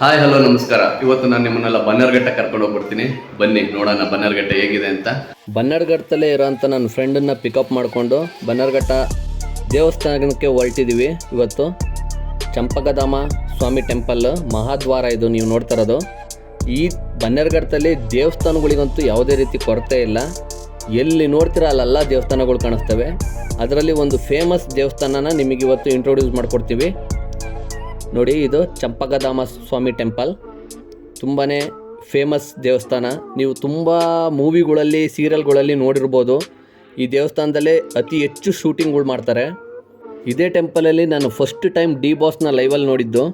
Hi hello ನಮಸ್ಕಾರ. ಇವತ್ತು ನಾನು ನಿಮ್ಮನ್ನೆಲ್ಲ ಬನ್ನರ್ಘಟ್ಟ ಕರ್ಕೊಂಡು ಹೋಗ್ಬಿಡ್ತೀನಿ. ಬನ್ನಿ, ನೋಡೋಣ ಬನ್ನರ್ಘಟ್ಟ ಹೇಗಿದೆ ಅಂತ. ಬನ್ನರ್ಘಟ್ಟದಲ್ಲೇ ಇರೋಂಥ ನನ್ನ ಫ್ರೆಂಡನ್ನು ಪಿಕಪ್ ಮಾಡಿಕೊಂಡು ಬನ್ನರ್ಘಟ್ಟ ದೇವಸ್ಥಾನಕ್ಕೆ ಹೊರಟಿದ್ದೀವಿ ಇವತ್ತು. ಚಂಪಕಧಾಮ ಸ್ವಾಮಿ ಟೆಂಪಲ್ ಮಹಾದ್ವಾರ ಇದು ನೀವು ನೋಡ್ತಾ ಇರೋದು. ಈ ಬನ್ನರ್ಘಟ್ಟದಲ್ಲಿ ದೇವಸ್ಥಾನಗಳಿಗಂತೂ ಯಾವುದೇ ರೀತಿ ಕೊರತೆ ಇಲ್ಲ. ಎಲ್ಲಿ ನೋಡ್ತೀರ ಅಲ್ಲೆಲ್ಲ ದೇವಸ್ಥಾನಗಳು ಕಾಣಿಸ್ತವೆ. ಅದರಲ್ಲಿ ಒಂದು ಫೇಮಸ್ ದೇವಸ್ಥಾನನ ನಿಮಗೆ ಇವತ್ತು ಇಂಟ್ರೊಡ್ಯೂಸ್ ಮಾಡಿಕೊಡ್ತೀವಿ. ನೋಡಿ, ಇದು ಚಂಪಕಧಾಮ ಸ್ವಾಮಿ ಟೆಂಪಲ್. ತುಂಬಾ ಫೇಮಸ್ ದೇವಸ್ಥಾನ. ನೀವು ತುಂಬ ಮೂವಿಗಳಲ್ಲಿ, ಸೀರಿಯಲ್ಗಳಲ್ಲಿ ನೋಡಿರ್ಬೋದು. ಈ ದೇವಸ್ಥಾನದಲ್ಲೇ ಅತಿ ಹೆಚ್ಚು ಶೂಟಿಂಗ್ಗಳು ಮಾಡ್ತಾರೆ. ಇದೇ ಟೆಂಪಲಲ್ಲಿ ನಾನು ಫಸ್ಟ್ ಟೈಮ್ ಡಿ ಬಾಸ್ನ ಲೈವಲ್ಲಿ ನೋಡಿದ್ದು.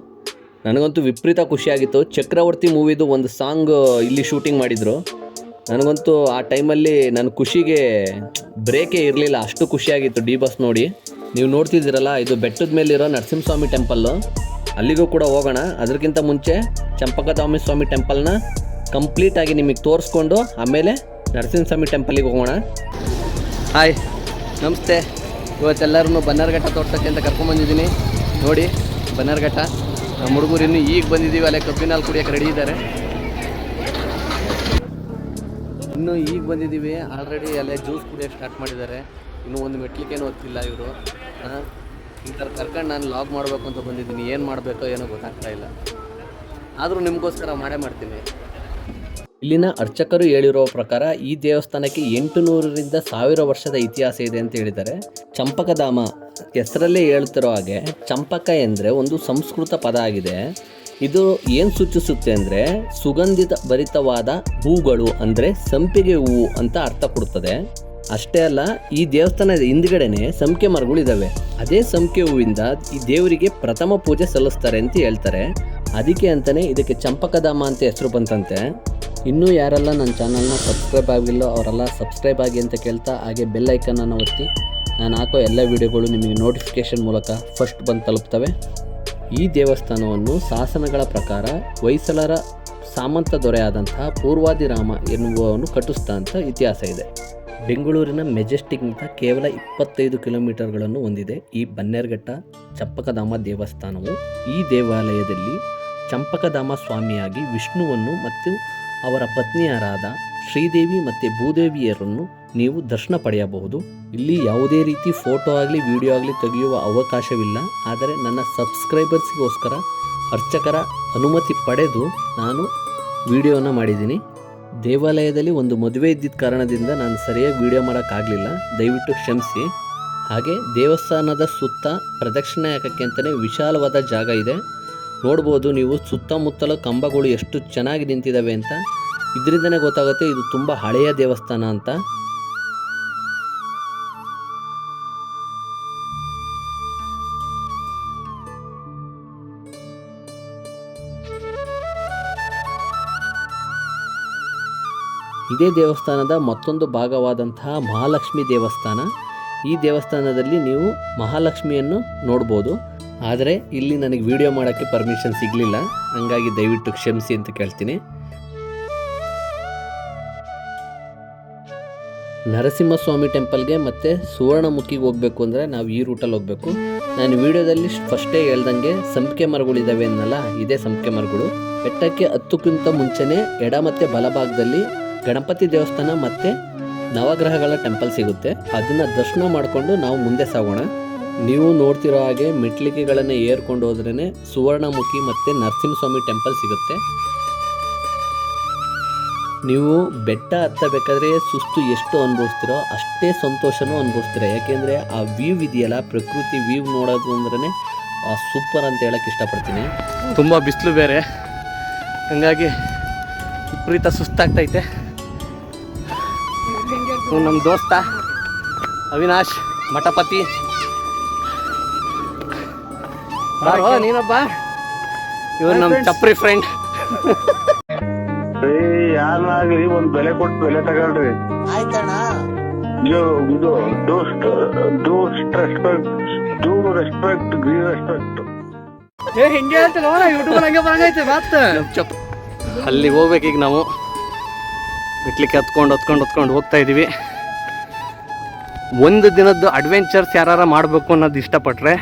ನನಗಂತೂ ವಿಪರೀತ ಖುಷಿಯಾಗಿತ್ತು. ಚಕ್ರವರ್ತಿ ಮೂವಿದು ಒಂದು ಸಾಂಗ್ ಇಲ್ಲಿ ಶೂಟಿಂಗ್ ಮಾಡಿದರು. ನನಗಂತೂ ಆ ಟೈಮಲ್ಲಿ ನನ್ನ ಖುಷಿಗೆ ಬ್ರೇಕೇ ಇರಲಿಲ್ಲ. ಅಷ್ಟು ಖುಷಿಯಾಗಿತ್ತು ಡಿ ಬಾಸ್ ನೋಡಿ. ನೀವು ನೋಡ್ತಿದ್ದೀರಲ್ಲ, ಇದು ಬೆಟ್ಟದ ಮೇಲಿರೋ ನರಸಿಂಹಸ್ವಾಮಿ ಟೆಂಪಲ್ಲು. ಅಲ್ಲಿಗೂ ಕೂಡ ಹೋಗೋಣ. ಅದಕ್ಕಿಂತ ಮುಂಚೆ ಚಂಪಕಧಾಮಿ ಸ್ವಾಮಿ ಟೆಂಪಲ್ನ ಕಂಪ್ಲೀಟಾಗಿ ನಿಮಗೆ ತೋರಿಸ್ಕೊಂಡು ಆಮೇಲೆ ನರಸಿಂಹಸ್ವಾಮಿ ಟೆಂಪಲಿಗೆ ಹೋಗೋಣ. ಹಾಯ್, ನಮಸ್ತೆ. ಇವತ್ತೆಲ್ಲರೂ ಬನ್ನರ್ಘಟ್ಟ ತೋರ್ಸೋಕ್ಕೆ ಅಂತ ಕರ್ಕೊಂಡ್ಬಂದಿದ್ದೀನಿ ನೋಡಿ ಬನ್ನರ್ಘಟ್ಟ ನಮ್ಮ ಹುಡುಗರು ಇನ್ನೂ ಈಗ ಬಂದಿದ್ದೀವಿ, ಅಲ್ಲೇ ಕಬ್ಬಿನಲ್ಲಿ ಕುಡಿಯೋಕೆ ರೆಡಿ ಇದ್ದಾರೆ. ಇನ್ನು ಈಗ ಬಂದಿದ್ದೀವಿ. ಆಲ್ರೆಡಿ ಅಲ್ಲೇ ಜ್ಯೂಸ್ ಕುಡಿಯೋಕೆ ಸ್ಟಾರ್ಟ್ ಮಾಡಿದ್ದಾರೆ. ಇನ್ನೂ ಒಂದು ಮೆಟ್ಲಿಕ್ಕೇನು ಹೋಗ್ತಿಲ್ಲ ಇವರು. ಈ ಥರ ಕರ್ಕೊಂಡು ನಾನು ಲಾಗ್ ಮಾಡಬೇಕು ಅಂತ ಬಂದಿದ್ದೀನಿ, ಏನು ಮಾಡಬೇಕೋ ಏನೋ ಗೊತ್ತಾಗ್ತಾ ಇಲ್ಲ. ಆದರೂ ನಿಮಗೋಸ್ಕರ ಮಾಡೇ ಮಾಡ್ತೀನಿ. ಇಲ್ಲಿನ ಅರ್ಚಕರು ಹೇಳಿರುವ ಪ್ರಕಾರ ಈ ದೇವಸ್ಥಾನಕ್ಕೆ ಎಂಟು ನೂರರಿಂದ ಸಾವಿರ ವರ್ಷದ ಇತಿಹಾಸ ಇದೆ ಅಂತ ಹೇಳಿದ್ದಾರೆ. ಚಂಪಕಧಾಮ ಹೆಸರಲ್ಲೇ ಹೇಳ್ತಿರೋ ಹಾಗೆ ಚಂಪಕ ಎಂದರೆ ಒಂದು ಸಂಸ್ಕೃತ ಪದ ಆಗಿದೆ. ಇದು ಏನು ಸೂಚಿಸುತ್ತೆ ಅಂದರೆ ಸುಗಂಧಿತ ಭರಿತವಾದ ಹೂಗಳು ಅಂದರೆ ಸಂಪಿಗೆ ಹೂವು ಅಂತ ಅರ್ಥ ಕೊಡುತ್ತದೆ ಅಷ್ಟೇ ಅಲ್ಲ, ಈ ದೇವಸ್ಥಾನದ ಹಿಂದ್ಗಡೆನೆ ಸಂಖ್ಯೆ ಮರಗಳು ಅದೇ ಸಂಖ್ಯೆ ಹೂವಿಂದ ಈ ದೇವರಿಗೆ ಪ್ರಥಮ ಪೂಜೆ ಸಲ್ಲಿಸ್ತಾರೆ ಅಂತ ಹೇಳ್ತಾರೆ. ಅದಕ್ಕೆ ಅಂತಾನೆ ಇದಕ್ಕೆ ಚಂಪಕಧಾಮ ಅಂತ ಹೆಸರು ಬಂತಂತೆ. ಇನ್ನೂ ಯಾರೆಲ್ಲ ನನ್ನ ಚಾನಲ್ನ ಸಬ್ಸ್ಕ್ರೈಬ್ ಆಗಿಲ್ಲೋ ಅವರೆಲ್ಲ ಸಬ್ಸ್ಕ್ರೈಬ್ ಆಗಿ ಅಂತ ಕೇಳ್ತಾ ಹಾಗೆ ಬೆಲ್ ಐಕನನ್ನು ಒತ್ತಿ. ನಾನು ಹಾಕೋ ಎಲ್ಲ ವಿಡಿಯೋಗಳು ನಿಮಗೆ ನೋಟಿಫಿಕೇಶನ್ ಮೂಲಕ ಫಸ್ಟ್ ಬಂದು ತಲುಪ್ತವೆ. ಈ ದೇವಸ್ಥಾನವನ್ನು ಶಾಸನಗಳ ಪ್ರಕಾರ ಹೊಯ್ಸಳರ ಸಾಮಂತ ದೊರೆಯಾದಂತಹ ಪೂರ್ವಾದಿರಾಮ ಎನ್ನುವವನು ಕಟ್ಟಿಸ್ತಾ ಅಂತ ಇತಿಹಾಸ ಇದೆ. ಬೆಂಗಳೂರಿನ ಮೆಜೆಸ್ಟಿಕ್ನಿಂದ ಕೇವಲ ಇಪ್ಪತ್ತೈದು ಕಿಲೋಮೀಟರ್ಗಳನ್ನು ಹೊಂದಿದೆ. ಈ ಬನ್ನೇರ್ಘಟ್ಟ ಚಂಪಕಧಾಮ ದೇವಸ್ಥಾನವು ಈ ದೇವಾಲಯದಲ್ಲಿ ಚಂಪಕಧಾಮ ಸ್ವಾಮಿಯಾಗಿ ವಿಷ್ಣುವನ್ನು ಮತ್ತು ಅವರ ಪತ್ನಿಯರಾದ ಶ್ರೀದೇವಿ ಮತ್ತು ಭೂದೇವಿಯರನ್ನು ನೀವು ದರ್ಶನ ಪಡೆಯಬಹುದು. ಇಲ್ಲಿ ಯಾವುದೇ ರೀತಿ ಫೋಟೋ ಆಗಲಿ, ವಿಡಿಯೋ ಆಗಲಿ ತೆಗೆಯುವ ಅವಕಾಶವಿಲ್ಲ. ಆದರೆ ನನ್ನ ಸಬ್ಸ್ಕ್ರೈಬರ್ಸ್ಗೋಸ್ಕರ ಅರ್ಚಕರ ಅನುಮತಿ ಪಡೆದು ನಾನು ವಿಡಿಯೋನ ಮಾಡಿದ್ದೀನಿ. ದೇವಾಲಯದಲ್ಲಿ ಒಂದು ಮದುವೆ ಇದ್ದಿದ್ದ ಕಾರಣದಿಂದ ನಾನು ಸರಿಯಾಗಿ ವಿಡಿಯೋ ಮಾಡೋಕ್ಕಾಗಲಿಲ್ಲ. ದಯವಿಟ್ಟು ಕ್ಷಮಿಸಿ. ಹಾಗೆ ದೇವಸ್ಥಾನದ ಸುತ್ತ ಪ್ರದಕ್ಷಿಣೆ ಹಾಕಕ್ಕೆ ಅಂತಲೇ ವಿಶಾಲವಾದ ಜಾಗ ಇದೆ. ನೋಡ್ಬೋದು ನೀವು ಸುತ್ತಮುತ್ತಲು ಕಂಬಗಳು ಎಷ್ಟು ಚೆನ್ನಾಗಿ ನಿಂತಿದ್ದಾವೆ ಅಂತ. ಇದರಿಂದನೇ ಗೊತ್ತಾಗುತ್ತೆ ಇದು ತುಂಬ ಹಳೆಯ ದೇವಸ್ಥಾನ ಅಂತ. ಇದೇ ದೇವಸ್ಥಾನದ ಮತ್ತೊಂದು ಭಾಗವಾದಂತಹ ಮಹಾಲಕ್ಷ್ಮಿ ದೇವಸ್ಥಾನ. ಈ ದೇವಸ್ಥಾನದಲ್ಲಿ ನೀವು ಮಹಾಲಕ್ಷ್ಮಿಯನ್ನು ನೋಡ್ಬೋದು. ಆದರೆ ಇಲ್ಲಿ ನನಗೆ ವಿಡಿಯೋ ಮಾಡೋಕ್ಕೆ ಪರ್ಮಿಷನ್ ಸಿಗಲಿಲ್ಲ. ಹಂಗಾಗಿ ದಯವಿಟ್ಟು ಕ್ಷಮಿಸಿ ಅಂತ ಕೇಳ್ತೀನಿ. ನರಸಿಂಹಸ್ವಾಮಿ ಟೆಂಪಲ್ಗೆ ಮತ್ತು ಸುವರ್ಣಮುಖಿಗೆ ಹೋಗಬೇಕು ಅಂದರೆ ನಾವು ಈ ರೂಟಲ್ಲಿ ಹೋಗಬೇಕು. ನಾನು ವಿಡಿಯೋದಲ್ಲಿ ಫಸ್ಟೇ ಹೇಳ್ದಂಗೆ ಸಂಪಿಗೆ ಮರಗಳಿದ್ದಾವೆ ಅನ್ನಲ್ಲ, ಇದೇ ಸಂಪಿಗೆ ಮರಗಳು. ಬೆಟ್ಟಕ್ಕೆ ಹತ್ತಕ್ಕಿಂತ ಮುಂಚೆನೇ ಎಡ ಮತ್ತು ಬಲಭಾಗದಲ್ಲಿ ಗಣಪತಿ ದೇವಸ್ಥಾನ ಮತ್ತು ನವಗ್ರಹಗಳ ಟೆಂಪಲ್ ಸಿಗುತ್ತೆ. ಅದನ್ನು ದರ್ಶನ ಮಾಡಿಕೊಂಡು ನಾವು ಮುಂದೆ ಸಾಗೋಣ. ನೀವು ನೋಡ್ತಿರೋ ಹಾಗೆ ಮೆಟ್ಲಿಕೆಗಳನ್ನು ಏರ್ಕೊಂಡು ಹೋದ್ರೇ ಸುವರ್ಣಮುಖಿ ಮತ್ತು ನರಸಿಂಹಸ್ವಾಮಿ ಟೆಂಪಲ್ ಸಿಗುತ್ತೆ. ನೀವು ಬೆಟ್ಟ ಹತ್ತಬೇಕಾದ್ರೆ ಸುಸ್ತು ಎಷ್ಟು ಅನುಭವಿಸ್ತೀರೋ ಅಷ್ಟೇ ಸಂತೋಷನೂ ಅನುಭವಿಸ್ತೀರ. ಯಾಕೆಂದರೆ ಆ ವ್ಯೂ ಇದೆಯಲ್ಲ, ಪ್ರಕೃತಿ ವ್ಯೂ ನೋಡೋದು ಅಂದ್ರೆ ಸೂಪರ್ ಅಂತ ಹೇಳಕ್ಕೆ ಇಷ್ಟಪಡ್ತೀನಿ. ತುಂಬ ಬಿಸಿಲು ಬೇರೆ. ಹಂಗಾಗಿ ವಿಪರೀತ ಸುಸ್ತಾಗ್ತೈತೆ. ಇವ್ನು ನಮ್ಮ ದೋಸ್ತ. ಅವಿನಾಶ್ ಮಠಪತಿ. ನೀನಪ್ಪ ಇವ್ರು ನಮ್ಮ ಚಪ್ರಿ ಫ್ರೆಂಡ್ ಯಾರಾಗ್ಲಿ ಒಂದ್ ಬೆಲೆ ಕೊಟ್ಟು ಬೆಲೆ ತಗೊಳ್ರಿ. ಆಯ್ತಣ್ಣ. ಇದು ಇದು do do respect do respect ಗಿ ರೆಸ್ಪೆಕ್ಟ್ ಏ ಹಿಂಗೆ ಹೇಳ್ತಿಲ್ಲ ಯೂಟ್ಯೂಬ್ ಹಂಗೆ ಬರಂಗೈತೆ ಮಾತ್ ನಮ್ಮ ಚಪ್ ಅಲ್ಲಿ ಹೋಗ್ಬೇಕೀಗ ನಾವು. ಬಿಟ್ಲಿಕ್ಕೆ ಹತ್ಕೊಂಡು ಹತ್ಕೊಂಡು ಹತ್ಕೊಂಡು ಹೋಗ್ತಾ ಇದ್ದೀವಿ ಒಂದು ದಿನದ್ದು ಅಡ್ವೆಂಚರ್ಸ್ ಯಾರ ಮಾಡಬೇಕು ಅನ್ನೋದು ಇಷ್ಟಪಟ್ಟರೆ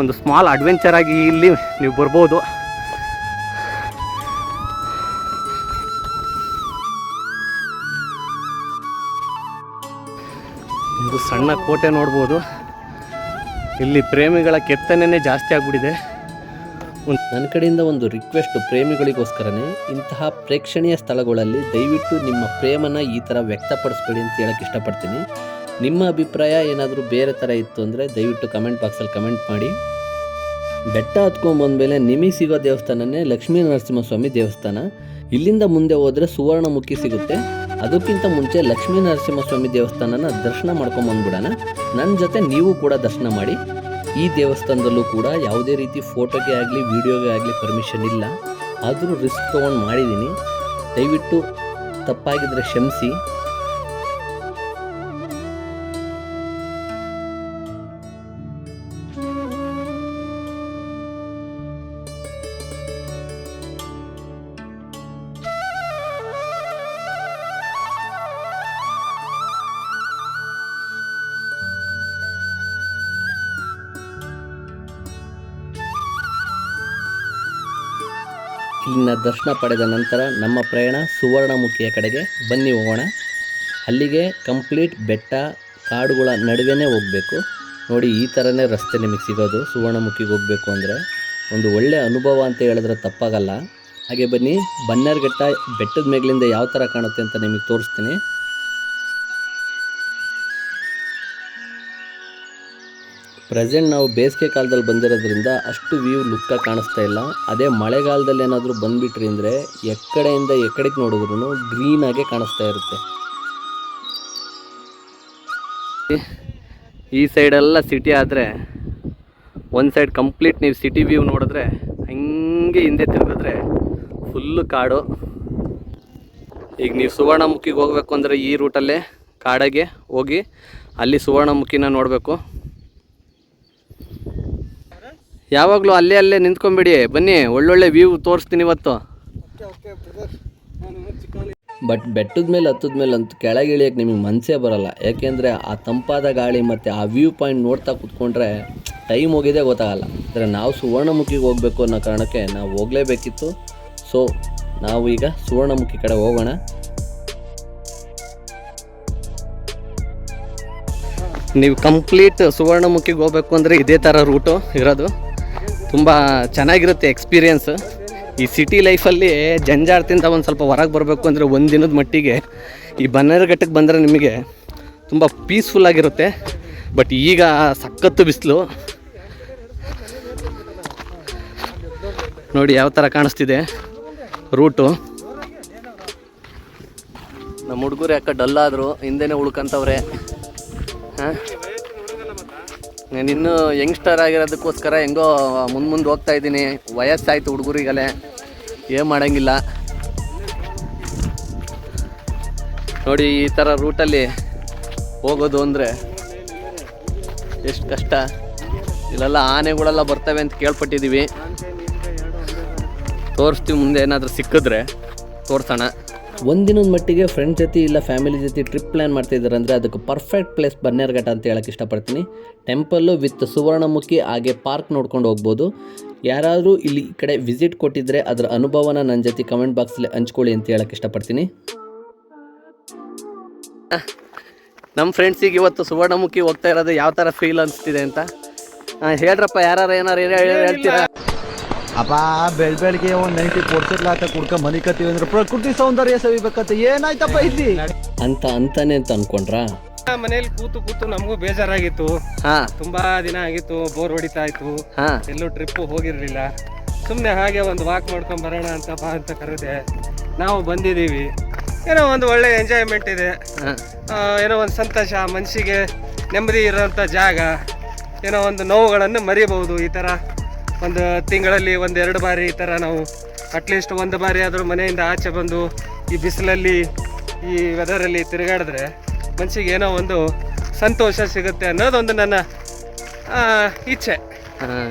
ಒಂದು ಸ್ಮಾಲ್ ಅಡ್ವೆಂಚರ್ ಆಗಿ ಇಲ್ಲಿ ನೀವು ಬರ್ಬೋದು. ಇದು ಸಣ್ಣ ಕೋಟೆ ನೋಡ್ಬೋದು. ಇಲ್ಲಿ ಪ್ರೇಮಿಗಳ ಕೆತ್ತನೆ ಜಾಸ್ತಿ ಆಗಿಬಿಟ್ಟಿದೆ. ನನ್ನ ಕಡೆಯಿಂದ ಒಂದು ರಿಕ್ವೆಸ್ಟ್ ಪ್ರೇಮಿಗಳಿಗೋಸ್ಕರನೇ ಇಂತಹ ಪ್ರೇಕ್ಷಣೀಯ ಸ್ಥಳಗಳಲ್ಲಿ ದಯವಿಟ್ಟು ನಿಮ್ಮ ಪ್ರೇಮನ ಈ ಥರ ವ್ಯಕ್ತಪಡಿಸ್ಬೇಡಿ ಅಂತ ಹೇಳಕ್ಕೆ ಇಷ್ಟಪಡ್ತೀನಿ. ನಿಮ್ಮ ಅಭಿಪ್ರಾಯ ಏನಾದರೂ ಬೇರೆ ಥರ ಇತ್ತು ಅಂದರೆ ದಯವಿಟ್ಟು ಕಮೆಂಟ್ ಬಾಕ್ಸಲ್ಲಿ ಕಮೆಂಟ್ ಮಾಡಿ. ಬೆಟ್ಟ ಹತ್ಕೊಂಡ್ಬಂದ್ಮೇಲೆ ನಿಮಗೆ ಸಿಗೋ ದೇವಸ್ಥಾನನೇ ಲಕ್ಷ್ಮೀ ನರಸಿಂಹಸ್ವಾಮಿ ದೇವಸ್ಥಾನ. ಇಲ್ಲಿಂದ ಮುಂದೆ ಹೋದರೆ ಸುವರ್ಣಮುಖಿ ಸಿಗುತ್ತೆ. ಅದಕ್ಕಿಂತ ಮುಂಚೆ ಲಕ್ಷ್ಮೀ ನರಸಿಂಹಸ್ವಾಮಿ ದೇವಸ್ಥಾನನ ದರ್ಶನ ಮಾಡ್ಕೊಂಬಂದ್ಬಿಡೋಣ ನನ್ನ ಜೊತೆ ನೀವು ಕೂಡ ದರ್ಶನ ಮಾಡಿ. ಈ ದೇವಸ್ಥಾನದಲ್ಲೂ ಕೂಡ ಯಾವುದೇ ರೀತಿ ಫೋಟೋಗೆ ಆಗಲಿ, ವಿಡಿಯೋಗೆ ಆಗಲಿ ಪರ್ಮಿಷನ್ ಇಲ್ಲ. ಆದರೂ ರಿಸ್ಕ್ ತೊಗೊಂಡು ಮಾಡಿದ್ದೀನಿ ದಯವಿಟ್ಟು ತಪ್ಪಾಗಿದ್ದರೆ ಕ್ಷಮಿಸಿ. ದರ್ಶನ ಪಡೆದ ನಂತರ ನಮ್ಮ ಪ್ರಯಾಣ ಸುವರ್ಣಮುಖಿಯ ಕಡೆಗೆ ಬನ್ನಿ ಹೋಗೋಣ. ಅಲ್ಲಿಗೆ ಕಂಪ್ಲೀಟ್ ಬೆಟ್ಟ, ಕಾಡುಗಳ ನಡುವೆನೇ ಹೋಗಬೇಕು. ನೋಡಿ, ಈ ಥರನೇ ರಸ್ತೆ ನಿಮಗೆ ಸಿಗೋದು, ಸುವರ್ಣಮುಖಿಗೆ ಹೋಗಬೇಕು ಅಂದರೆ. ಒಂದು ಒಳ್ಳೆಯ ಅನುಭವ ಅಂತ ಹೇಳಿದ್ರೆ ತಪ್ಪಾಗಲ್ಲ. ಹಾಗೆ ಬನ್ನಿ, ಬನ್ನೇರ್ಘಟ್ಟ ಬೆಟ್ಟದ ಮೇಲಿಂದ ಯಾವ ಥರ ಕಾಣುತ್ತೆ ಅಂತ ನಿಮಗೆ ತೋರಿಸ್ತೀನಿ. ಪ್ರೆಸೆಂಟ್ ನಾವು ಬೇಸಿಗೆ ಕಾಲದಲ್ಲಿ ಬಂದಿರೋದ್ರಿಂದ ಅಷ್ಟು ವ್ಯೂ ಲುಕ್ಕ ಕಾಣಿಸ್ತಾ ಇಲ್ಲ. ಅದೇ ಮಳೆಗಾಲದಲ್ಲಿ ಏನಾದರೂ ಬಂದುಬಿಟ್ರಿ ಅಂದರೆ ಎಕ್ಕಡೆಯಿಂದ ಎಕ್ಕಡೆಗೆ ನೋಡಿದ್ರು ಗ್ರೀನಾಗೆ ಕಾಣಿಸ್ತಾ ಇರುತ್ತೆ. ಈ ಸೈಡೆಲ್ಲ ಸಿಟಿ ಆದರೆ ಒಂದು ಸೈಡ್ ಕಂಪ್ಲೀಟ್ ನೀವು ಸಿಟಿ ವ್ಯೂ ನೋಡಿದ್ರೆ ಹಂಗೆ ಹಿಂದೆ ತಿರುಗಿದ್ರೆ ಫುಲ್ಲು ಕಾಡು. ಈಗ ನೀವು ಸುವರ್ಣಮುಖಿಗೆ ಹೋಗಬೇಕು ಅಂದರೆ ಈ ರೂಟಲ್ಲೇ ಕಾಡಾಗೆ ಹೋಗಿ ಅಲ್ಲಿ ಸುವರ್ಣಮುಖಿನ ನೋಡಬೇಕು. ಯಾವಾಗಲೂ ಅಲ್ಲೇ ಅಲ್ಲೇ ನಿಂತ್ಕೊಂಬಿಡಿ. ಬನ್ನಿ ಒಳ್ಳೊಳ್ಳೆ ವ್ಯೂ ತೋರಿಸ್ತೀನಿ ಇವತ್ತು. ಬಟ್ ಬೆಟ್ಟದ ಮೇಲೆ ಹತ್ತದ ಮೇಲೆ ಅಂತೂ ಕೆಳಗೆ ಇಳಿಯೋಕ್ಕೆ ನಿಮಗೆ ಮನಸ್ಸೇ ಬರಲ್ಲ. ಯಾಕೆಂದರೆ ಆ ತಂಪಾದ ಗಾಳಿ ಮತ್ತು ಆ ವ್ಯೂ ಪಾಯಿಂಟ್ ನೋಡ್ತಾ ಕೂತ್ಕೊಂಡ್ರೆ ಟೈಮ್ ಹೋಗಿದೆ ಗೊತ್ತಾಗಲ್ಲ. ಅಂದರೆ ನಾವು ಸುವರ್ಣಮುಖಿಗೆ ಹೋಗಬೇಕು ಅನ್ನೋ ಕಾರಣಕ್ಕೆ ನಾವು ಹೋಗಲೇಬೇಕಿತ್ತು. ಸೊ ನಾವು ಈಗ ಸುವರ್ಣಮುಖಿ ಕಡೆ ಹೋಗೋಣ. ನೀವು ಕಂಪ್ಲೀಟ್ ಸುವರ್ಣಮುಖಿಗೆ ಹೋಗ್ಬೇಕು ಅಂದರೆ ಇದೇ ಥರ ರೂಟು ಇರೋದು. ತುಂಬ ಚೆನ್ನಾಗಿರುತ್ತೆ ಎಕ್ಸ್ಪೀರಿಯೆನ್ಸ್ ಈ ಸಿಟಿ ಲೈಫಲ್ಲಿ ಜಂಜಾಟದಿಂದ ಒಂದು ಸ್ವಲ್ಪ ಹೊರಗೆ ಬರಬೇಕು ಅಂದರೆ ಒಂದು ದಿನದ ಮಟ್ಟಿಗೆ ಈ ಬನ್ನೇರುಘಟ್ಟಕ್ಕೆ ಬಂದರೆ ನಿಮಗೆ ತುಂಬ ಪೀಸ್ಫುಲ್ ಆಗಿರುತ್ತೆ. ಬಟ್ ಈಗ ಸಖತ್ತು ಬಿಸಿಲು. ನೋಡಿ ಯಾವ ಥರ ಕಾಣಿಸ್ತಿದೆ. ರೂಟು ನಮ್ಮ ಹುಡುಗರು ಯಾಕೆ ಡಲ್ಲಾದರು ಹಿಂದೆನೇ ಉಳ್ಕಂತವ್ರೆ. ಹಾಂ? ನಾನು ಯಂಗ್ಸ್ಟರ್ ಆಗಿರೋದಕ್ಕೋಸ್ಕರ ಹೆಂಗೋ ಮುಂದೆ ಮುಂದೆ ಹೋಗ್ತಾ ಇದ್ದೀನಿ. ವಯಸ್ಸಾಯ್ತು ಹುಡುಗರಿಗಲೇ. ಏನು ಮಾಡೋಂಗಿಲ್ಲ. ನೋಡಿ ಈ ಥರ ರೂಟಲ್ಲಿ ಹೋಗೋದು ಅಂದರೆ ಎಷ್ಟು ಕಷ್ಟ. ಇಲ್ಲೆಲ್ಲ ಆನೆಗಳೆಲ್ಲ ಬರ್ತವೆ ಅಂತ ಕೇಳ್ಪಟ್ಟಿದ್ದೀವಿ ತೋರಿಸ್ತೀವಿ ಮುಂದೆ ಏನಾದರೂ ಸಿಕ್ಕಿದ್ರೆ ತೋರಿಸೋಣ. ಒಂದಿನದ ಮಟ್ಟಿಗೆ ಫ್ರೆಂಡ್ ಜೊತೆ ಇಲ್ಲ ಫ್ಯಾಮಿಲಿ ಜೊತೆ ಟ್ರಿಪ್ ಪ್ಲ್ಯಾನ್ ಮಾಡ್ತಾ ಇದ್ದಾರೆ ಅಂದರೆ ಅದಕ್ಕೆ ಪರ್ಫೆಕ್ಟ್ ಪ್ಲೇಸ್ ಬನ್ನೇರ್ಘಟ್ಟ ಅಂತ ಹೇಳಕ್ಕೆ ಇಷ್ಟಪಡ್ತೀನಿ. ಟೆಂಪಲ್ಲು ವಿತ್ ಸುವರ್ಣಮುಖಿ ಹಾಗೆ ಪಾರ್ಕ್ ನೋಡ್ಕೊಂಡು ಹೋಗ್ಬೋದು. ಯಾರಾದರೂ ಇಲ್ಲಿ ಈ ಕಡೆ ವಿಸಿಟ್ ಕೊಟ್ಟಿದ್ದರೆ ಅದರ ಅನುಭವನ ನನ್ನ ಜೊತೆ ಕಮೆಂಟ್ ಬಾಕ್ಸಲ್ಲಿ ಹಂಚ್ಕೊಳ್ಳಿ ಅಂತ ಹೇಳಕ್ಕೆ ಇಷ್ಟಪಡ್ತೀನಿ. ನಮ್ಮ ಫ್ರೆಂಡ್ಸಿಗೆ ಇವತ್ತು ಸುವರ್ಣಮುಖಿ ಹೋಗ್ತಾ ಇರೋದು ಯಾವ ಥರ ಫೀಲ್ ಅನಿಸ್ತಿದೆ ಅಂತ? ಹೇಳ್ರಪ್ಪ ಯಾರು ಏನಾರು ಹೇಳ್ತೀರಾ? ಅಪ್ಪ ಬೆಳ್ ಬೆಳಗ್ಗೆ ಒಂದ್ ನೈಂಟಿ ಕೊಡ್ಸಿರ್ಲಾಕ ಕುಡ್ಕ ಮನಿಕತ್ತೀವಿ ಅಂದ್ರೆ ಪ್ರಕೃತಿ ಸೌಂದರ್ಯ ಸವಿಬೇಕಂತ ಏನಾಯ್ತಪ್ಪ ಇಲ್ಲಿ? ಅಂತ ಅಂತಾನೆ ಅಂತ ಅನ್ಕೊಂಡ್ರ? ಮನೇಲಿ ಕೂತು ಕೂತು ನಮಗೂ ಬೇಜಾರಾಗಿತ್ತು. ಹಾ. ತುಂಬಾ ದಿನ ಆಗಿತ್ತು ಬೋರ್ ಹೊಡಿತಾ ಇತ್ತು. ಹಾಂ. ಎಲ್ಲೂ ಟ್ರಿಪ್ ಹೋಗಿರ್ಲಿಲ್ಲ. ಸುಮ್ಮನೆ ಹಾಗೆ ಒಂದು ವಾಕ್ ಮಾಡ್ಕೊಂಡ್ ಬರೋಣ ಅಂತ ಬಾ ಅಂತ ಕರೆದೆ. ನಾವು ಬಂದಿದ್ದೀವಿ. ಏನೋ ಒಂದು ಒಳ್ಳೆ ಎಂಜಾಯ್ಮೆಂಟ್ ಇದೆ. ಆ, ಏನೋ ಒಂದು ಸಂತೋಷ ಮನಸ್ಸಿಗೆ ನೆಮ್ಮದಿ ಇರೋಂಥ ಜಾಗ. ಏನೋ ಒಂದು ನೋವುಗಳನ್ನು ಮರಿಬಹುದು ಈ ಥರ ಒಂದು ತಿಂಗಳಲ್ಲಿ ಒಂದು ಎರಡು ಬಾರಿ ಈ ಥರ ನಾವು ಅಟ್ಲೀಸ್ಟ್ ಒಂದು ಬಾರಿ ಆದರೂ ಮನೆಯಿಂದ ಆಚೆ ಬಂದು ಈ ಬಿಸಿಲಲ್ಲಿ ಈ ವೆದರಲ್ಲಿ ತಿರುಗಾಡಿದ್ರೆ ಮನಸ್ಸಿಗೆ ಏನೋ ಒಂದು ಸಂತೋಷ ಸಿಗುತ್ತೆ ಅನ್ನೋದೊಂದು ನನ್ನ ಇಚ್ಛೆ.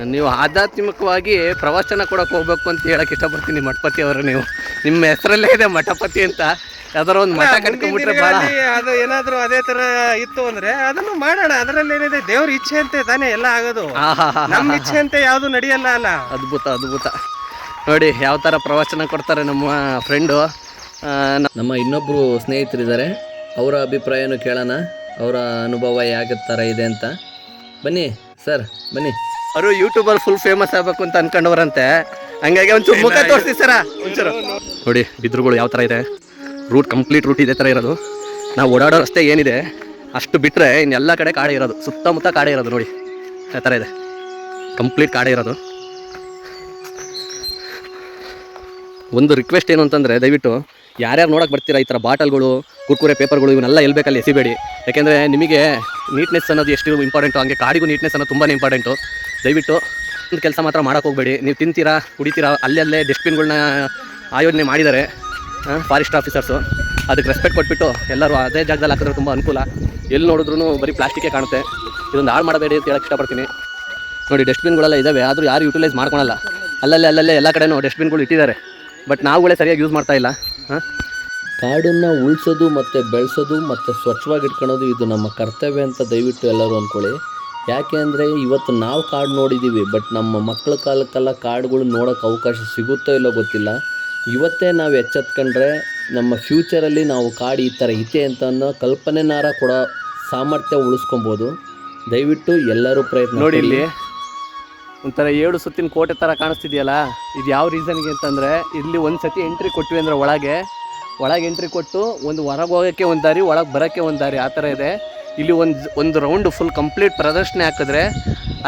ನೀವು ಆಧ್ಯಾತ್ಮಿಕವಾಗಿ ಪ್ರವಚನ ಕೊಡೋಕೆ ಹೋಗ್ಬೇಕು ಅಂತ ಹೇಳಕ್ಕೆ ಇಷ್ಟಪಡ್ತೀನಿ ಮಠಪತಿ ಅವರು ನೀವು. ನಿಮ್ಮ ಹೆಸರಲ್ಲೇ ಇದೆ ಮಠಪತಿ ಅಂತ. ಯಾವ್ದಾರ ಒಂದು ಮಠ ಕಟ್ಕೊಂಡ್ಬಿಟ್ರೆ ಭಾಳ ಅದು ಏನಾದರೂ ಅದೇ ತರ ಇತ್ತು ಅಂದ್ರೆ ಅದನ್ನು ಮಾಡೋಣ. ಅದರಲ್ಲಿ ಏನಿದೆ ದೇವ್ರ ಇಚ್ಛೆ ಅಂತೆ ತಾನೇ ಎಲ್ಲ ಆಗೋದು. ನಮ್ಮ ಇಚ್ಛೆ ಅಂತೆ ಯಾವುದು ನಡೆಯಲ್ಲ ಅಲ್ಲ. ಅದ್ಭುತ ಅದ್ಭುತ. ನೋಡಿ ಯಾವ ಥರ ಪ್ರವಚನ ಕೊಡ್ತಾರೆ ನಮ್ಮ ಫ್ರೆಂಡು ನಮ್ಮ ಇನ್ನೊಬ್ಬರು ಸ್ನೇಹಿತರಿದ್ದಾರೆ. ಅವರ ಅಭಿಪ್ರಾಯನೂ ಕೇಳೋಣ. ಅವರ ಅನುಭವ ಯಾವ ಥರ ಇದೆ ಅಂತ. ಬನ್ನಿ ಸರ್ ಬನ್ನಿ. ಅವರು ಯೂಟ್ಯೂಬರ್ ಫುಲ್ ಫೇಮಸ್ ಆಗಬೇಕು ಅಂತ ಅನ್ಕೊಂಡವ್ರಂತೆ. ಹಂಗಾಗಿ ಒಂಚೂರು ಮುಖ ತೋರಿಸಿ ಸರ. ಒಂಚೂರು. ನೋಡಿ ಬಿದ್ರುಗಳು ಯಾವ ಥರ ಇದೆ? ರೂಟ್, ಕಂಪ್ಲೀಟ್ ರೂಟ್ ಇದೇ ಥರ ಇರೋದು. ನಾವು ಓಡಾಡೋ ರಸ್ತೆ ಏನಿದೆ, ಅಷ್ಟು ಬಿಟ್ಟರೆ ಇನ್ನೆಲ್ಲ ಕಡೆ ಕಾಡೆ ಇರೋದು. ಸುತ್ತಮುತ್ತ ಕಾಡೆ ಇರೋದು ನೋಡಿ. ಆ ಥರ ಇದೆ. ಕಂಪ್ಲೀಟ್ ಕಾಡೆ ಇರೋದು. ಒಂದು ರಿಕ್ವೆಸ್ಟ್ ಏನು ಅಂತಂದರೆ, ದಯವಿಟ್ಟು ಯಾರ್ಯಾರು ನೋಡೋಕೆ ಬರ್ತೀರಾ ಈ ಥರ ಬಾಟಲ್ಗಳು, ಕುರ್ಕುರೆ ಪೇಪರ್ಗಳು, ಇವನ್ನೆಲ್ಲ ಎಲ್ಲಿ ಬೇಕಲ್ಲಿ ಎಸಿಬೇಡಿ. ಯಾಕೆಂದರೆ ನಿಮಗೆ ನೀಟ್ನೆಸ್ ಅನ್ನೋದು ಎಷ್ಟು ಇಂಪಾರ್ಟೆಂಟು ಹಂಗೆ ಕಾಡಿಗೂ ನೀಟ್ನೆಸ್ ಅನ್ನೋದು ತುಂಬಾ ಇಂಪಾರ್ಟೆಂಟು ದಯವಿಟ್ಟು ಒಂದು ಕೆಲಸ ಮಾತ್ರ ಮಾಡೋಕೆ ಹೋಗಬೇಡಿ. ನೀವು ತಿಂತೀರಾ, ಕುಡಿತೀರಾ, ಅಲ್ಲಲ್ಲೇ ಡಸ್ಟ್ಬಿನ್ಗಳನ್ನ ಆಯೋಜನೆ ಮಾಡಿದ್ದಾರೆ ಫಾರೆಸ್ಟ್ ಆಫೀಸರ್ಸು ಅದಕ್ಕೆ ರೆಸ್ಪೆಕ್ಟ್ ಕೊಟ್ಬಿಟ್ಟು ಎಲ್ಲರೂ ಅದೇ ಜಾಗದಲ್ಲಿ ಹಾಕಿದ್ರೆ ತುಂಬ ಅನುಕೂಲ. ಎಲ್ಲಿ ನೋಡಿದ್ರು ಬರೀ ಪ್ಲಾಸ್ಟಿಕ್ಕೇ ಕಾಣುತ್ತೆ. ಇದೊಂದು ಹಾಳು ಮಾಡಬೇಡಿ ಅಂತ ಹೇಳಕ್ಕೆ ಇಷ್ಟಪಡ್ತೀನಿ. ನೋಡಿ ಡಸ್ಟ್ಬಿನ್ಗಳೆಲ್ಲ ಇದ್ದಾವೆ ಆದರೂ ಯಾರು ಯೂಟಿಲೈಸ್ ಮಾಡ್ಕೊಳಲ್ಲ. ಅಲ್ಲಲ್ಲೇ ಅಲ್ಲಲ್ಲೇ ಎಲ್ಲ ಕಡೆನೂ ಡಸ್ಟ್ಬಿನ್ಗಳು ಇಟ್ಟಿದ್ದಾರೆ. ಬಟ್ ನಾವುಗಳೇ ಸರಿಯಾಗಿ ಯೂಸ್ ಮಾಡ್ತಾ ಇಲ್ಲ. ಕಾಡನ್ನು ಉಳಿಸೋದು ಮತ್ತು ಬೆಳೆಸೋದು ಮತ್ತು ಸ್ವಚ್ಛವಾಗಿ ಇಟ್ಕೊಳೋದು ಇದು ನಮ್ಮ ಕರ್ತವ್ಯ ಅಂತ ದಯವಿಟ್ಟು ಎಲ್ಲರೂ ಅಂದ್ಕೊಳ್ಳಿ. ಯಾಕೆ ಅಂದರೆ ಇವತ್ತು ನಾವು ಕಾಡು ನೋಡಿದ್ದೀವಿ ಬಟ್ ನಮ್ಮ ಮಕ್ಕಳ ಕಾಲಕ್ಕೆಲ್ಲ ಕಾಡುಗಳು ನೋಡೋಕ್ಕೆ ಅವಕಾಶ ಸಿಗುತ್ತೋ ಇಲ್ಲೋ ಗೊತ್ತಿಲ್ಲ. ಇವತ್ತೇ ನಾವು ಎಚ್ಚೆತ್ಕೊಂಡ್ರೆ ನಮ್ಮ ಫ್ಯೂಚರಲ್ಲಿ ನಾವು ಕಾಡು ಈ ಥರ ಐತೆ ಅಂತ ಅನ್ನೋ ಕಲ್ಪನೆನಾರ ಕೊಡೋ ಸಾಮರ್ಥ್ಯ ಉಳಿಸ್ಕೊಬೋದು. ದಯವಿಟ್ಟು ಎಲ್ಲರೂ ಪ್ರಯತ್ನ ನೋಡಿ ಇಲ್ಲಿ ಒಂಥರ ಏಳು ಸುತ್ತಿನ ಕೋಟೆ ಥರ ಕಾಣಿಸ್ತಿದೆಯಲ್ಲ ಇದು ಯಾವ ರೀಸನ್ಗೆ ಅಂತಂದರೆ ಇಲ್ಲಿ ಒಂದು ಸತಿ ಎಂಟ್ರಿ ಕೊಟ್ವಿ ಅಂದರೆ ಒಳಗೆ ಒಳಗೆ ಎಂಟ್ರಿ ಕೊಟ್ಟು ಒಂದು ಹೊರಗೆ ಹೋಗೋಕ್ಕೆ ಒಂದು ದಾರಿ ಒಳಗೆ ಬರೋಕ್ಕೆ ಒಂದು ದಾರಿ ಆ ಥರ ಇದೆ. ಇಲ್ಲಿ ಒಂದು ಒಂದು ರೌಂಡ್ ಫುಲ್ ಕಂಪ್ಲೀಟ್ ಪ್ರದರ್ಶನ ಹಾಕಿದ್ರೆ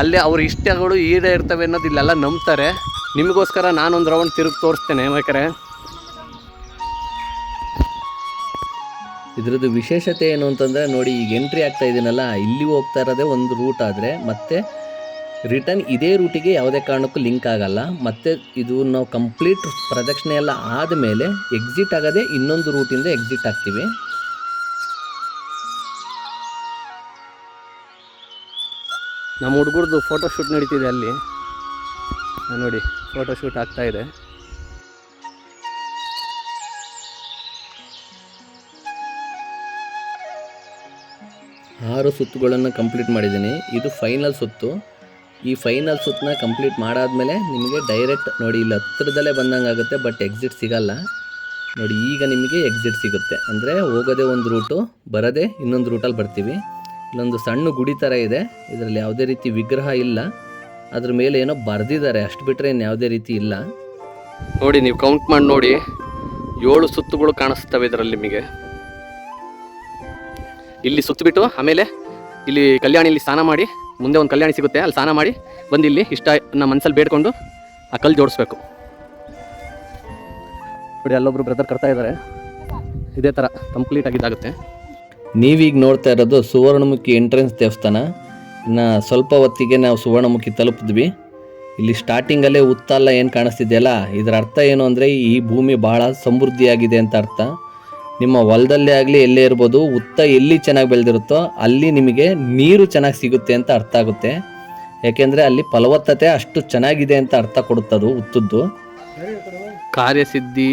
ಅಲ್ಲಿ ಅವ್ರ ಇಷ್ಟಗಳು ಈಡೇ ಇರ್ತವೆ ಅನ್ನೋದು ಇಲ್ಲೆಲ್ಲ ನಂಬ್ತಾರೆ. ನಿಮಗೋಸ್ಕರ ನಾನೊಂದು ರೌಂಡ್ ತಿರುಗಿ ತೋರಿಸ್ತೇನೆ ಬೇಕಾರೆ ಇದರದ್ದು ವಿಶೇಷತೆ ಏನು ಅಂತಂದರೆ ನೋಡಿ ಈಗ ಎಂಟ್ರಿ ಆಗ್ತಾ ಇದ್ದೀನಲ್ಲ ಇಲ್ಲಿ ಹೋಗ್ತಾ ಇರೋದೇ ಒಂದು ರೂಟ್ ಆದರೆ ಮತ್ತೆ ರಿಟರ್ನ್ ಇದೇ ರೂಟಿಗೆ ಯಾವುದೇ ಕಾರಣಕ್ಕೂ ಲಿಂಕ್ ಆಗಲ್ಲ. ಮತ್ತು ಇದು ನಾವು ಕಂಪ್ಲೀಟ್ ಪ್ರದಕ್ಷಿಣೆ ಎಲ್ಲ ಆದಮೇಲೆ ಎಕ್ಸಿಟ್ ಆಗೋದೇ ಇನ್ನೊಂದು ರೂಟಿಂದ ಎಕ್ಸಿಟ್ ಆಗ್ತೀವಿ. ನಮ್ಮ ಹುಡುಗರದು ಫೋಟೋಶೂಟ್ ನಡೀತಿದೆ ಅಲ್ಲಿ. ನೋಡಿ ಫೋಟೋ ಶೂಟ್ ಆಗ್ತಾ ಇದೆ. ಆರು ಸುತ್ತುಗಳನ್ನು ಕಂಪ್ಲೀಟ್ ಮಾಡಿದ್ದೀನಿ. ಇದು ಫೈನಲ್ ಸುತ್ತು. ಈ ಫೈನಲ್ ಸುತ್ತನ್ನ ಕಂಪ್ಲೀಟ್ ಮಾಡಾದಮೇಲೆ ನಿಮಗೆ ಡೈರೆಕ್ಟ್ ನೋಡಿ, ಇಲ್ಲಿ ಹತ್ತಿರದಲ್ಲೇ ಬಂದಂಗೆ ಆಗುತ್ತೆ ಬಟ್ ಎಕ್ಸಿಟ್ ಸಿಗಲ್ಲ. ನೋಡಿ, ಈಗ ನಿಮಗೆ ಎಕ್ಸಿಟ್ ಸಿಗುತ್ತೆ. ಅಂದರೆ ಹೋಗೋದೇ ಒಂದು ರೂಟು ಬರೋದೇ ಇನ್ನೊಂದು ರೂಟಲ್ಲಿ ಬರ್ತೀವಿ. ಇಲ್ಲೊಂದು ಸಣ್ಣ ಗುಡಿ ಥರ ಇದೆ. ಇದರಲ್ಲಿ ಯಾವುದೇ ರೀತಿ ವಿಗ್ರಹ ಇಲ್ಲ. ಅದ್ರ ಮೇಲೆ ಏನೋ ಬರ್ದಿದ್ದಾರೆ ಅಷ್ಟು ಬಿಟ್ಟರೆ ಇನ್ನು ಯಾವುದೇ ರೀತಿ ಇಲ್ಲ. ನೋಡಿ ನೀವು ಕೌಂಟ್ ಮಾಡಿ ನೋಡಿ. ಏಳು ಸುತ್ತುಗಳು ಕಾಣಿಸ್ತವೆ ಇದರಲ್ಲಿ ನಿಮಗೆ. ಇಲ್ಲಿ ಸುತ್ತಬಿಟ್ಟು ಆಮೇಲೆ ಇಲ್ಲಿ ಕಲ್ಯಾಣಿಲಿ ಸ್ನಾನ ಮಾಡಿ ಮುಂದೆ ಒಂದು ಕಲ್ಯಾಣಿ ಸಿಗುತ್ತೆ ಅಲ್ಲಿ ಸ್ನಾನ ಮಾಡಿ ಬಂದು ಇಲ್ಲಿ ಇಷ್ಟ ನಮ್ಮ ಮನಸ್ಸಲ್ಲಿ ಬೇಡ್ಕೊಂಡು ಆ ಕಲ್ಲು ಜೋಡಿಸ್ಬೇಕು. ನೋಡಿ ಅಲ್ಲೊಬ್ರು ಬ್ರದರ್ ಕರ್ತಾ ಇದ್ದಾರೆ ಇದೇ ಥರ ಕಂಪ್ಲೀಟ್ ಆಗಿದ್ದಾಗುತ್ತೆ ನೀವೀಗ ನೋಡ್ತಾ ಇರೋದು ಸುವರ್ಣಮುಖಿ ಎಂಟ್ರೆನ್ಸ್ ದೇವಸ್ಥಾನ. ಇನ್ನು ಸ್ವಲ್ಪ ಹೊತ್ತಿಗೆ ನಾವು ಸುವರ್ಣಮುಖಿ ತಲುಪಿದ್ವಿ. ಇಲ್ಲಿ ಸ್ಟಾರ್ಟಿಂಗಲ್ಲೇ ಉತ್ತಲ್ಲ ಏನು ಕಾಣಿಸ್ತಿದೆಯಲ್ಲ ಇದರ ಅರ್ಥ ಏನು ಅಂದರೆ ಈ ಭೂಮಿ ಬಹಳ ಸಮೃದ್ಧಿಯಾಗಿದೆ ಅಂತ ಅರ್ಥ. ನಿಮ್ಮ ಹೊಲದಲ್ಲೇ ಆಗಲಿ ಎಲ್ಲೇ ಇರ್ಬೋದು, ಉತ್ತ ಎಲ್ಲಿ ಚೆನ್ನಾಗಿ ಬೆಳೆದಿರುತ್ತೋ ಅಲ್ಲಿ ನಿಮಗೆ ನೀರು ಚೆನ್ನಾಗಿ ಸಿಗುತ್ತೆ ಅಂತ ಅರ್ಥ ಆಗುತ್ತೆ. ಯಾಕೆಂದರೆ ಅಲ್ಲಿ ಫಲವತ್ತತೆ ಅಷ್ಟು ಚೆನ್ನಾಗಿದೆ ಅಂತ ಅರ್ಥ ಕೊಡುತ್ತದು ಉತ್ತದ್ದು. ಕಾರ್ಯಸಿದ್ಧಿ,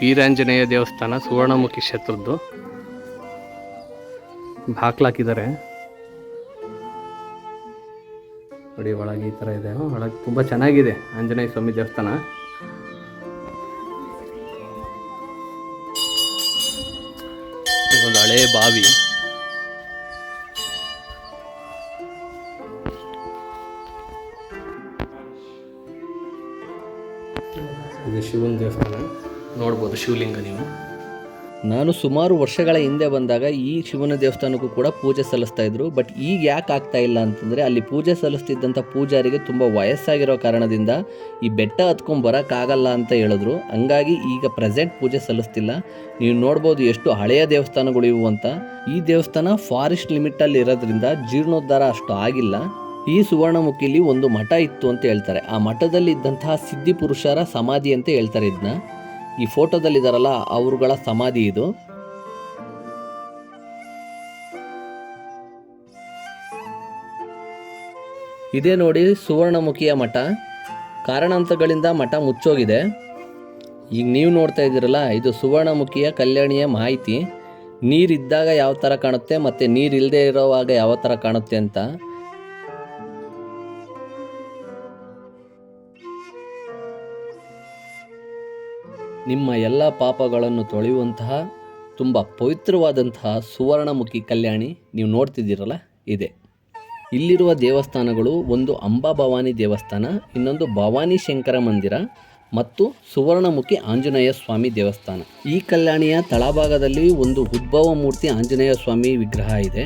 ವೀರಾಂಜನೇಯ ದೇವಸ್ಥಾನ ಸುವರ್ಣಮುಖಿ ಕ್ಷೇತ್ರದ್ದು. ಹಾಕ್ಲಾಕಿದ್ದಾರೆ ನೋಡಿ, ಒಳಗೆ ಈ ಥರ ಇದೆ. ಒಳಗೆ ತುಂಬ ಚೆನ್ನಾಗಿದೆ ಆಂಜನೇಯ ಸ್ವಾಮಿ ದೇವಸ್ಥಾನ. ಒಂದು ಹಳೆ ಬಾವಿ. ಇದು ಶಿವನ ದೇವಸ್ಥಾನ. ನೋಡ್ಬೋದು ಶಿವಲಿಂಗ ನೀವು. ನಾನು ಸುಮಾರು ವರ್ಷಗಳ ಹಿಂದೆ ಬಂದಾಗ ಈ ಶಿವನ ದೇವಸ್ಥಾನಕ್ಕೂ ಕೂಡ ಪೂಜೆ ಸಲ್ಲಿಸ್ತಾ ಇದ್ರು. ಬಟ್ ಈಗ ಯಾಕೆ ಆಗ್ತಾ ಇಲ್ಲ ಅಂತಂದರೆ ಅಲ್ಲಿ ಪೂಜೆ ಸಲ್ಲಿಸ್ತಿದ್ದಂಥ ಪೂಜಾರಿಗೆ ತುಂಬ ವಯಸ್ಸಾಗಿರೋ ಕಾರಣದಿಂದ ಈ ಬೆಟ್ಟ ಹತ್ಕೊಂಡ್ ಬರೋಕ್ಕಾಗಲ್ಲ ಅಂತ ಹೇಳಿದ್ರು. ಹಂಗಾಗಿ ಈಗ ಪ್ರೆಸೆಂಟ್ ಪೂಜೆ ಸಲ್ಲಿಸ್ತಿಲ್ಲ. ನೀವು ನೋಡ್ಬೋದು ಎಷ್ಟು ಹಳೆಯ ದೇವಸ್ಥಾನಗಳು ಇವು ಅಂತ. ಈ ದೇವಸ್ಥಾನ ಫಾರೆಸ್ಟ್ ಲಿಮಿಟಲ್ಲಿ ಇರೋದ್ರಿಂದ ಜೀರ್ಣೋದ್ಧಾರ ಅಷ್ಟು ಆಗಿಲ್ಲ. ಈ ಸುವರ್ಣಮುಖಿಲಿ ಒಂದು ಮಠ ಇತ್ತು ಅಂತ ಹೇಳ್ತಾರೆ. ಆ ಮಠದಲ್ಲಿ ಇದ್ದಂತಹ ಸಿದ್ಧಿ ಪುರುಷರ ಸಮಾಧಿ ಅಂತ ಹೇಳ್ತಾರೆ ಇದನ್ನ ಈ ಫೋಟೋದಲ್ಲಿದ್ದಾರಲ್ಲ ಅವರುಗಳ ಸಮಾಧಿ ಇದು. ಇದೇ ನೋಡಿ ಸುವರ್ಣಮುಖಿಯ ಮಠ. ಕಾರಣಾಂತಗಳಿಂದ ಮಠ ಮುಚ್ಚೋಗಿದೆ. ಈಗ ನೀವು ನೋಡ್ತಾ ಇದ್ದೀರಲ್ಲ, ಇದು ಸುವರ್ಣಮುಖಿಯ ಕಲ್ಯಾಣಿಯ ಮಾಹಿತಿ. ನೀರಿದ್ದಾಗ ಯಾವ ಥರ ಕಾಣುತ್ತೆ, ಮತ್ತು ನೀರಿಲ್ಲದೆ ಇರೋವಾಗ ಯಾವ ಥರ ಕಾಣುತ್ತೆ ಅಂತ. ನಿಮ್ಮ ಎಲ್ಲ ಪಾಪಗಳನ್ನು ತೊಳೆಯುವಂತಹ, ತುಂಬ ಪವಿತ್ರವಾದಂತಹ ಸುವರ್ಣಮುಖಿ ಕಲ್ಯಾಣಿ ನೀವು ನೋಡ್ತಿದ್ದೀರಲ್ಲ, ಇದೆ. ಇಲ್ಲಿರುವ ದೇವಸ್ಥಾನಗಳು ಒಂದು ಅಂಬಾಭವಾನಿ ದೇವಸ್ಥಾನ, ಇನ್ನೊಂದು ಭವಾನಿ ಶಂಕರ ಮಂದಿರ ಮತ್ತು ಸುವರ್ಣಮುಖಿ ಆಂಜನೇಯ ಸ್ವಾಮಿ ದೇವಸ್ಥಾನ. ಈ ಕಲ್ಯಾಣಿಯ ತಳಭಾಗದಲ್ಲಿ ಒಂದು ಉದ್ಭವ ಮೂರ್ತಿ ಆಂಜನೇಯ ಸ್ವಾಮಿ ವಿಗ್ರಹ ಇದೆ.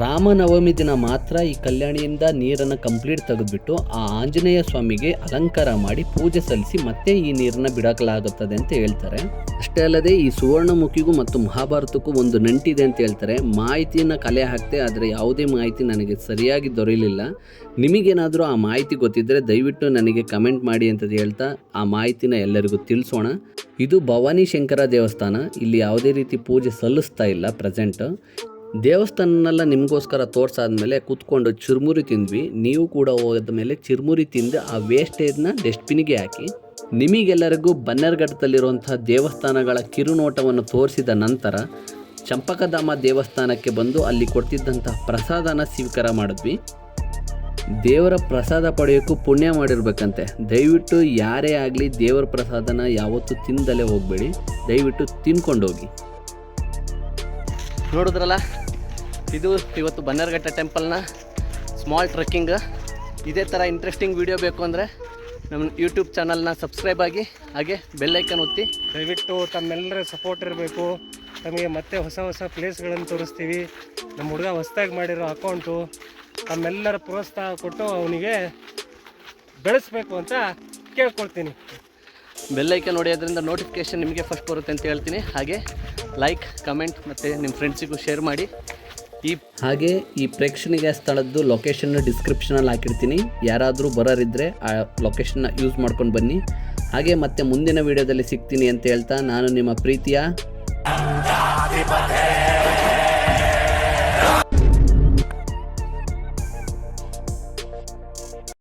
ರಾಮನವಮಿ ದಿನ ಮಾತ್ರ ಈ ಕಲ್ಯಾಣಿಯಿಂದ ನೀರನ್ನು ಕಂಪ್ಲೀಟ್ ತೆಗೆದುಬಿಟ್ಟು ಆ ಆಂಜನೇಯ ಸ್ವಾಮಿಗೆ ಅಲಂಕಾರ ಮಾಡಿ ಪೂಜೆ ಸಲ್ಲಿಸಿ ಮತ್ತೆ ಈ ನೀರನ್ನು ಬಿಡಕಲಾಗುತ್ತದೆ ಅಂತ ಹೇಳ್ತಾರೆ. ಅಷ್ಟೇ ಅಲ್ಲದೆ ಈ ಸುವರ್ಣಮುಖಿಗೂ ಮತ್ತು ಮಹಾಭಾರತಕ್ಕೂ ಒಂದು ನಂಟಿದೆ ಅಂತ ಹೇಳ್ತಾರೆ. ಮಾಹಿತಿಯನ್ನು ಕಲೆ ಹಾಕ್ತೆ, ಆದರೆ ಯಾವುದೇ ಮಾಹಿತಿ ನನಗೆ ಸರಿಯಾಗಿ ದೊರೆಯಲಿಲ್ಲ. ನಿಮಗೇನಾದರೂ ಆ ಮಾಹಿತಿ ಗೊತ್ತಿದ್ದರೆ ದಯವಿಟ್ಟು ನನಗೆ ಕಮೆಂಟ್ ಮಾಡಿ ಅಂತ ಹೇಳ್ತಾ ಆ ಮಾಹಿತಿನ ಎಲ್ಲರಿಗೂ ತಿಳಿಸೋಣ. ಇದು ಭವಾನಿ ಶಂಕರ ದೇವಸ್ಥಾನ. ಇಲ್ಲಿ ಯಾವುದೇ ರೀತಿ ಪೂಜೆ ಸಲ್ಲಿಸ್ತಾ ಇಲ್ಲ ಪ್ರೆಸೆಂಟ್. ದೇವಸ್ಥಾನನೆಲ್ಲ ನಿಮಗೋಸ್ಕರ ತೋರಿಸಾದ್ಮೇಲೆ ಕೂತ್ಕೊಂಡು ಚುರುಮುರಿ ತಿಂದ್ವಿ. ನೀವು ಕೂಡ ಹೋದ ಮೇಲೆ ಚುರುಮುರಿ ತಿಂದು ಆ ವೇಸ್ಟೇಜ್ನ ಡಸ್ಟ್ಬಿನ್ಗೆ ಹಾಕಿ. ನಿಮಗೆಲ್ಲರಿಗೂ ಬನ್ನರ್ಘಟ್ಟದಲ್ಲಿರುವಂತಹ ದೇವಸ್ಥಾನಗಳ ಕಿರುನೋಟವನ್ನು ತೋರಿಸಿದ ನಂತರ ಚಂಪಕಧಾಮ ದೇವಸ್ಥಾನಕ್ಕೆ ಬಂದು ಅಲ್ಲಿ ಕೊಡ್ತಿದ್ದಂತಹ ಪ್ರಸಾದನ ಸ್ವೀಕಾರ ಮಾಡಿದ್ವಿ. ದೇವರ ಪ್ರಸಾದ ಪಡೆಯೋಕ್ಕೂ ಪುಣ್ಯ ಮಾಡಿರ್ಬೇಕಂತೆ. ದಯವಿಟ್ಟು ಯಾರೇ ಆಗಲಿ ದೇವರ ಪ್ರಸಾದನ ಯಾವತ್ತೂ ತಿಂದಲೇ ಹೋಗಬೇಡಿ. ದಯವಿಟ್ಟು ತಿನ್ಕೊಂಡು ಹೋಗಿ ನೋಡಿದ್ರಲ್ಲ ಇದು ಇವತ್ತು ಬನ್ನರ್ಘಟ್ಟ ಟೆಂಪಲ್ನ ಸ್ಮಾಲ್ ಟ್ರೆಕ್ಕಿಂಗ್ ಇದೇ ಥರ ಇಂಟ್ರೆಸ್ಟಿಂಗ್ ವಿಡಿಯೋ ಬೇಕು ಅಂದರೆ ನಮ್ಮ ಯೂಟ್ಯೂಬ್ ಚಾನಲ್ನ ಸಬ್ಸ್ಕ್ರೈಬ್ ಆಗಿ ಹಾಗೆ ಬೆಲ್ಲೈಕನ್ ಒತ್ತಿ. ದಯವಿಟ್ಟು ತಮ್ಮೆಲ್ಲರ ಸಪೋರ್ಟ್ ಇರಬೇಕು. ತಮಗೆ ಮತ್ತೆ ಹೊಸ ಹೊಸ ಪ್ಲೇಸ್ಗಳನ್ನು ತೋರಿಸ್ತೀವಿ. ನಮ್ಮ ಹುಡುಗ ಹೊಸದಾಗಿ ಮಾಡಿರೋ ಅಕೌಂಟು ತಮ್ಮೆಲ್ಲರ ಪ್ರೋತ್ಸಾಹ ಕೊಟ್ಟು ಅವನಿಗೆ ಬೆಳೆಸ್ಬೇಕು ಅಂತ ಕೇಳ್ಕೊಳ್ತೀನಿ. ಬೆಲ್ಲೈಕನ್ ಅದರಿಂದ ನೋಟಿಫಿಕೇಶನ್ ನಿಮಗೆ ಫಸ್ಟ್ ಬರುತ್ತೆ ಅಂತ ಹೇಳ್ತೀನಿ. ಹಾಗೆ ಲೈಕ್ ಕಮೆಂಟ್ ಮತ್ತು ನಿಮ್ಮ ಫ್ರೆಂಡ್ಸಿಗೂ ಶೇರ್ ಮಾಡಿ. ಈ ಹಾಗೆ ಈ ಪ್ರೇಕ್ಷಣೀಯ ಸ್ಥಳದ್ದು ಲೊಕೇಶನ್ ಡಿಸ್ಕ್ರಿಪ್ಷನಲ್ಲಿ ಹಾಕಿರ್ತೀನಿ. ಯಾರಾದರೂ ಬರೋರಿದ್ದರೆ ಆ ಲೊಕೇಶನ್ನ ಯೂಸ್ ಮಾಡ್ಕೊಂಡು ಬನ್ನಿ. ಹಾಗೆ ಮತ್ತೆ ಮುಂದಿನ ವಿಡಿಯೋದಲ್ಲಿ ಸಿಗ್ತೀನಿ ಅಂತ ಹೇಳ್ತಾ ನಾನು ನಿಮ್ಮ ಪ್ರೀತಿಯ